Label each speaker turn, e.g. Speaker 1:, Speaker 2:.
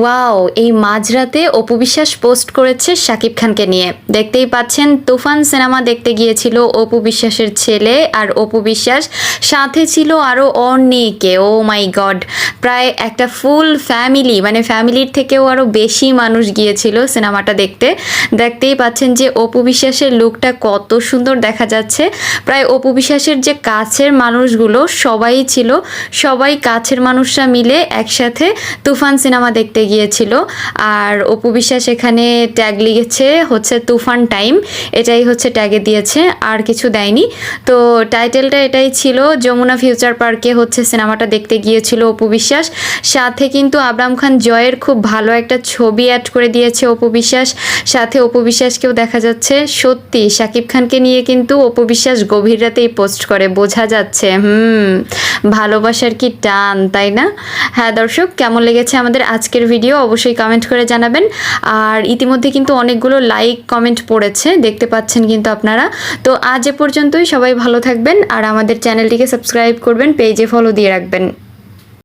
Speaker 1: Wow এই মাঝরাতে Apu Biswas post করেছে শাকিব খানকে নিয়ে। দেখতেই পাচ্ছেন, তুফান সিনেমা দেখতে গিয়েছিল অপু বিশ্বাসের ছেলে আর অপু বিশ্বাস সাথে ছিল আরও অনেকে, ও মাই গড। প্রায় একটা ফুল ফ্যামিলি মানে ফ্যামিলির থেকেও আরও বেশি মানুষ গিয়েছিল সিনেমাটা দেখতে। দেখতেই পাচ্ছেন যে অপু বিশ্বাসের লুকটা কত সুন্দর দেখা যাচ্ছে। প্রায় অপু বিশ্বাসের যে কাছের মানুষগুলো সবাই ছিল, সবাই কাছের মানুষরা মিলে একসাথে তুফান সিনেমা দেখতে গিয়েছিল। আর অপু বিশ্বাস এখানে ট্যাগ লিখেছে হচ্ছে তুফান টাইম, এটাই হচ্ছে ট্যাগে দিয়েছে, আর কিছু দেয়নি। তো টাইটেলটা এটাই ছিল যমুনা ফিউচার পার্কে হচ্ছে সিনেমাটা দেখতে গিয়েছিল অপু বিশ্বাস। সাথে কিন্তু আবরাম খান জয়ের খুব ভালো একটা ছবি অ্যাড করে দিয়েছে অপু বিশ্বাস। সাথে অপু বিশ্বাসকেও দেখা যাচ্ছে সত্যি শাকিব খানকে নিয়ে কিন্তু অপু বিশ্বাস গভীর রাতেই পোস্ট করে, বোঝা যাচ্ছে, হুম, ভালোবাসার কি টান, তাই না? হ্যাঁ দর্শক, কেমন লেগেছে আমাদের আজকের ভিডিও অবশ্যই কমেন্ট করে জানাবেন। আর ইতিমধ্যে কিন্তু অনেকগুলো লাইক কমেন্ট পড়েছে, দেখতে পাচ্ছেন কিন্তু আপনারা। তো আজ এ পর্যন্তই, সবাই ভালো থাকবেন। আর আমাদের চ্যানেলটিকে সাবস্ক্রাইব করবেন পেজে ফলো দিয়ে রাখবেন।